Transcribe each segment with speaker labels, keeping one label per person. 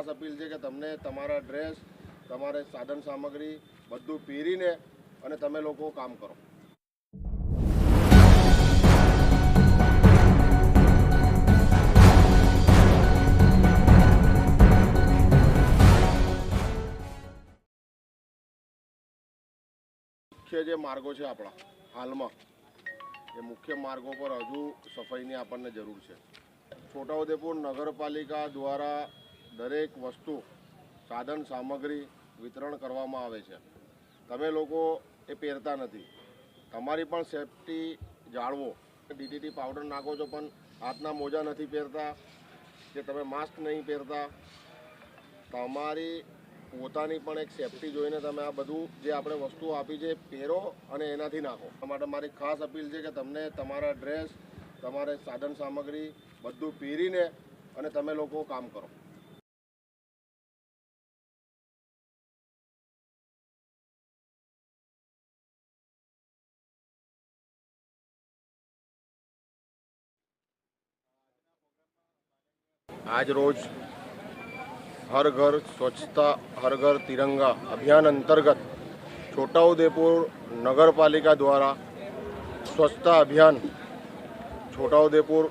Speaker 1: ખાસ અપીલ છે કે તમને તમારા ડ્રેસ, તમારે સાધન સામગ્રી બધું પહેરીને અને તમે લોકો કામ કરો. મુખ્ય જે માર્ગો છે આપણા, હાલમાં, એ મુખ્ય માર્ગો પર હજુ સફાઈની આપણને જરૂર છે. છોટાઉદેપુર નગરપાલિકા દ્વારા દરેક વસ્તુ સાધન સામગ્રી વિતરણ કરવામાં આવે છે. તમે લોકો એ પહેરતા નથી. તમારી પણ સેફટી જાળવો. ડીડીટી પાવડર નાખો છો પણ હાથના મોજા નથી પહેરતા, કે તમે માસ્ક નહીં પહેરતા. તમારી પોતાની પણ એક સેફટી જોઈને તમે આ બધું જે આપણે વસ્તુઓ આપી છે પહેરો અને એનાથી નાખો. માટે મારી ખાસ અપીલ છે કે તમને તમારા ડ્રેસ, તમારે સાધન સામગ્રી બધું પહેરીને અને તમે લોકો કામ કરો. આજ રોજ હર ઘર સ્વચ્છતા, હર ઘર તિરંગા અભિયાન અંતર્ગત છોટાઉદેપુર નગરપાલિકા દ્વારા સ્વચ્છતા અભિયાન છોટાઉદેપુર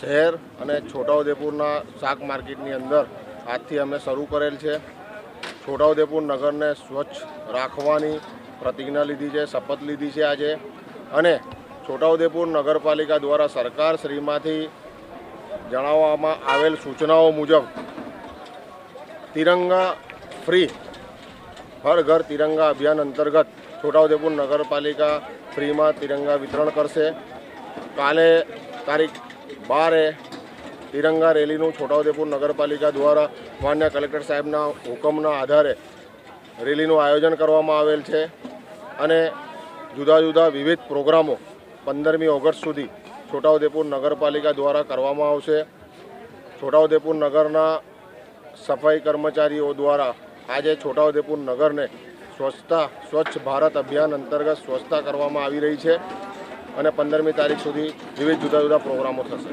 Speaker 1: શહેર અને છોટાઉદેપુરના શાક માર્કેટની અંદર આજથી અમે શરૂ કરેલ છે. છોટાઉદેપુર નગરને સ્વચ્છ રાખવાની પ્રતિજ્ઞા લીધી છે, શપથ લીધી છે આજે. અને છોટાઉદેપુર નગરપાલિકા દ્વારા સરકાર શ્રીમાંથી જણાવવામાં આવેલ સૂચનાઓ મુજબ, તિરંગા ફ્રી, હર ઘર તિરંગા અભિયાન અંતર્ગત છોટાઉદેપુર નગરપાલિકા ફ્રીમાં તિરંગા વિતરણ કરશે. કાલે તારીખ બારે તિરંગા રેલીનું છોટાઉદેપુર નગરપાલિકા દ્વારા માન્ય કલેક્ટર સાહેબના હુકમના આધારે રેલીનું આયોજન કરવામાં આવેલ છે અને જુદા જુદા વિવિધ પ્રોગ્રામો પંદરમી ઓગસ્ટ સુધી છોટાઉદેપુર નગરપાલિકા દ્વારા કરવામાં આવશે. છોટાઉદેપુર નગરના સફાઈ કર્મચારીઓ દ્વારા આજે છોટાઉદેપુર નગરને સ્વચ્છતા, સ્વચ્છ ભારત અભિયાન અંતર્ગત સ્વચ્છતા કરવામાં આવી રહી છે અને પંદરમી તારીખ સુધી વિવિધ જુદા જુદા પ્રોગ્રામો થશે.